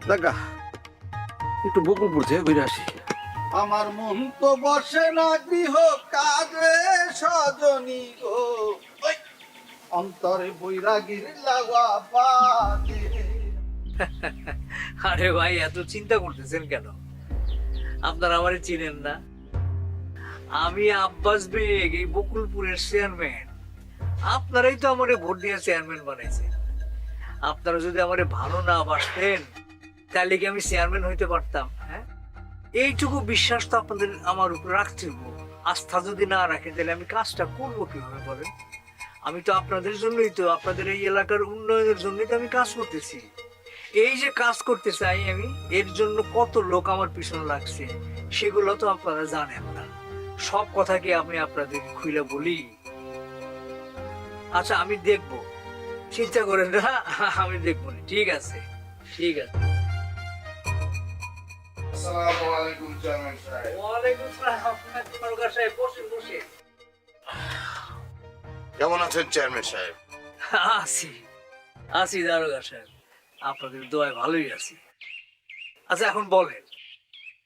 দেখা একটু বকুলপুর থেকে ঘুরে আসি। আমার মন তো বসে না গৃহ কাজে সজনী গো। অন্তরে বৈরাগীর লাগা বাদে আরে ভাই এত চিন্তা করতেছেন কেন? আপনারা আমারে চিনেন না। আমি আব্বাস বেগ এই বকুলপুরের চেয়ারম্যান। আপনারাই তো আমারে ভোট দিয়ে চেয়ারম্যান বানাইছেন। আপনারা যদি আমারে ভালো না বাসতেন তাহলে কি আমি চেয়ারম্যান হইতে পারতাম? হ্যাঁ? এইটুকু বিশ্বাস তো আপনাদের আমার উপর রাখতে হবে আস্থা যদি না রাখেন, তাহলে আমি কাজটা করব কীভাবে বলেন? আমি তো আপনাদের জন্যই তো, আপনাদের এই এলাকার উন্নয়নের জন্যই তো আমি কাজ করতেছি। এই যে কাজ করতে চাই আমি, এর জন্য কত লোক আমার পিছনে লাগছে, সেগুলো তো আপনারা জানেন না। সব কথা কি আমি আপনাদের খুলে বলি? আচ্ছা আমি দেখব। চিন্তা করেন না, আমি দেখব। ঠিক আছে ঠিক আছে। আসসালামু আলাইকুম চেয়ারম্যান সাহেব। ওয়ালাইকুম আসসালাম সরকার সাহেব বসে বসে কেমন আছেন চেয়ারম্যান সাহেব? আছি। আছি দারোগা সাহেব। আপনাদের দোয়ায় ভালোই আছি। আচ্ছা এখন বলেন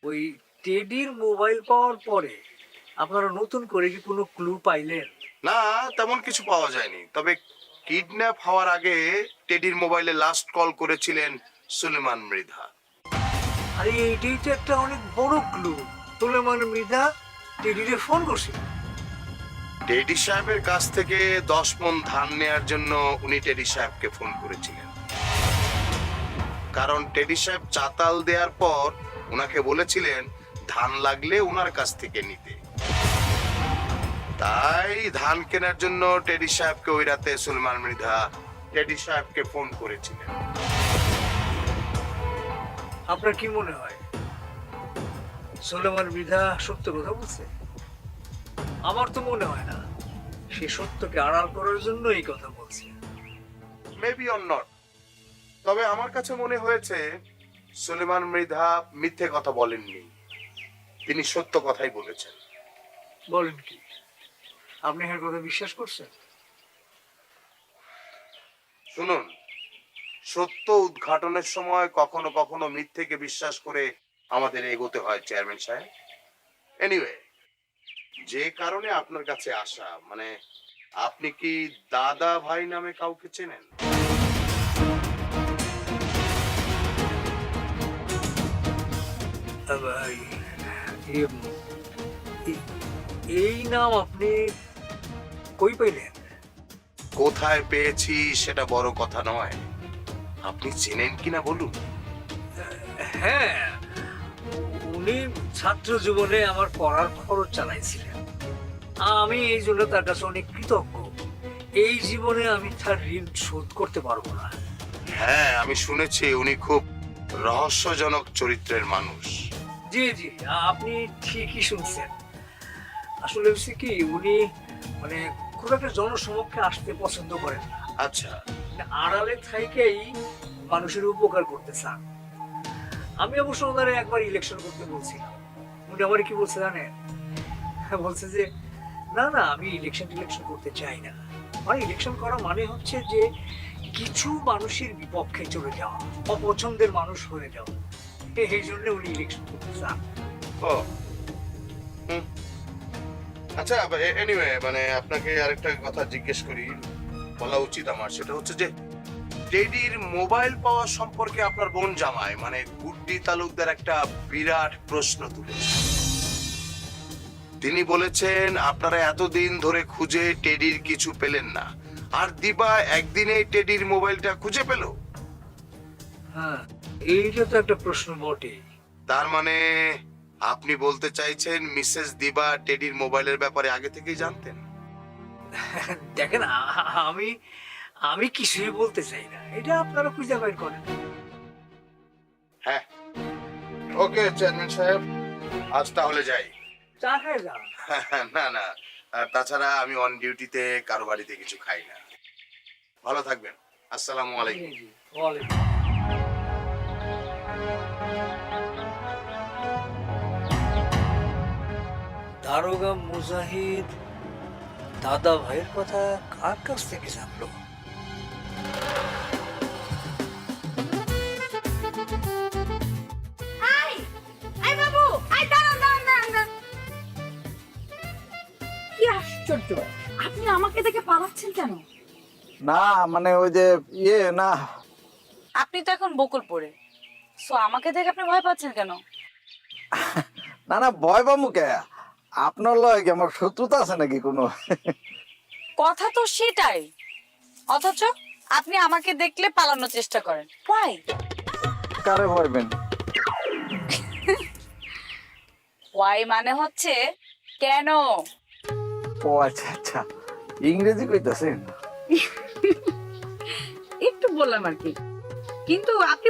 ওই টেডির মোবাইল পাওয়ার পরে আপনারা নতুন করে কি কোনো ক্লু পাইলেন? না তেমন কিছু পাওয়া যায়নি। তবে কিডন্যাপ হওয়ার আগে টেডির মোবাইলে লাস্ট কল করেছিলেন সুলেমান মৃধা। আরে এইটাই তো একটা অনেক বড় ক্লু তোলেমান মৃধা টেডিরে ফোন করছিল। টেডি সাহেবের কাছ থেকে দশ মন ধান নেয়ার জন্য উনি টেডি সাহেবকে ফোন করেছিলেন। কারণ টেডি সাহেব চাতাল দেওয়ার পর ওনাকে বলেছিলেন, ধান লাগলে ওনার কাছ থেকে নিতে। তাই ধান কেনার জন্য টেডি সাহেবকে ওই রাতে সুলমান মৃধা টেডি সাহেবকে ফোন করেছিলেন। আপনার কি মনে হয়? সোলেমান মৃধা সত্য কথা বলছে? আমার তো মনে হয় না সে সত্যকে আড়াল করার জন্য এই কথা বলছে। মেবি অর নট তবে আমার কাছে মনে হয়েছে সুলেমান মৃধা মিথ্যে কথা বলেননি। তিনি সত্য কথাই বলেছেন। বলেন কি? আপনি এর কথা বিশ্বাস করছেন? শুনুন সত্য উদ্ঘাটনের সময় কখনো কখনো মিথ্যেকে বিশ্বাস করে আমাদের এগোতে হয় চেয়ারম্যান সাহেব। এনিওয়ে যে কারণে আপনার কাছে আসা মানে আপনি কি দাদা ভাই নামে কাউকে চেনেন? এই- নাম আপনি কই পাইলেন? কোথায় পেয়েছি সেটা বড় কথা নয়। আপনি চেনেন কিনা বলুন? হ্যাঁ উনি ছাত্র জীবনে আমার পড়ার খরচ চালাইছিলেন। আমি এই জন্য তার কাছে অনেক কৃতজ্ঞ। এই জীবনে আমি তার ঋণ শোধ করতে পারব না। হ্যাঁ আমি শুনেছি উনি খুব রহস্যজনক চরিত্রের মানুষ। জি জি আপনি ঠিকই শুনছেন। আসলে হচ্ছে কি উনি মানে খুব একটা জনসমক্ষে আসতে পছন্দ করেন আচ্ছা। আড়ালে থাইকেই মানুষের উপকার করতে চান। আমি অবশ্য ওনারে একবার ইলেকশন করতে বলছিলাম। উনি আমার কি বলছে জানেন? বলছে যে, না না, আমি ইলেকশন টিলেকশন করতে চাই না। মানে ইলেকশন করা মানে হচ্ছে যে, কিছু মানুষের বিপক্ষে চলে যাওয়া, অপছন্দের মানুষ হয়ে যাওয়া। এই জন্য উনি ইলেকশন করতে চান। ও। আচ্ছা এনিওয়ে মানে আপনাকে আরেকটা কথা জিজ্ঞেস করি। বলা উচিত আমার সেটা হচ্ছে যে টেডির মোবাইল পাওয়া সম্পর্কে আপনার বোন জামায় মানে গুড্ডি তালুকদার একটা বিরাট প্রশ্ন তুলে তিনি বলেছেন আপনারা এতদিন ধরে খুঁজে টেডির কিছু পেলেন না। আর দিবা একদিনে টেডির মোবাইলটা খুঁজে পেল? হ্যাঁ এইটা তো একটা প্রশ্ন বটে তার মানে আপনি বলতে চাইছেন মিসেস দিবা টেডির মোবাইলের ব্যাপারে আগে থেকেই জানতেন? দেখেন আমি আমি কিছুই বলতে চাই না। এটা আপনারা খুঁজে বের করেন। হ্যাঁ। ওকে চেয়ারম্যান সাহেব আজ তাহলে যাই। চা যান। না না। আর তাছাড়া আমি অন ডিউটিতে কারও বাড়িতে কিছু খাই না। ভালো থাকবেন। আসসালামু আলাইকুম। ওয়ালাইকুম। দারোগা মুজাহিদ দাদা ভাইয়ের কথা কার কাছ থেকে জানলো? আশ্চর্য আপনি আমাকে দেখে পালাচ্ছেন কেন? না মানে ওই যে ইয়ে না। আপনি তো এখন বকুলপুরে সো আমাকে দেখে আপনি ভয় পাচ্ছেন কেন? না না ভয় পাবো কে? আপনার লয় কি আমার শত্রুতা আছে নাকি কোনো? কথা তো সেটাই। অথচ আপনি আমাকে দেখলে পালানোর চেষ্টা করেন। ওয়াই কারে ভয়বেন ওয়াই মানে হচ্ছে কেন? ও আচ্ছা আচ্ছা। ইংরেজি কইতাছেন? একটু বললাম আর কি। কিন্তু আপনি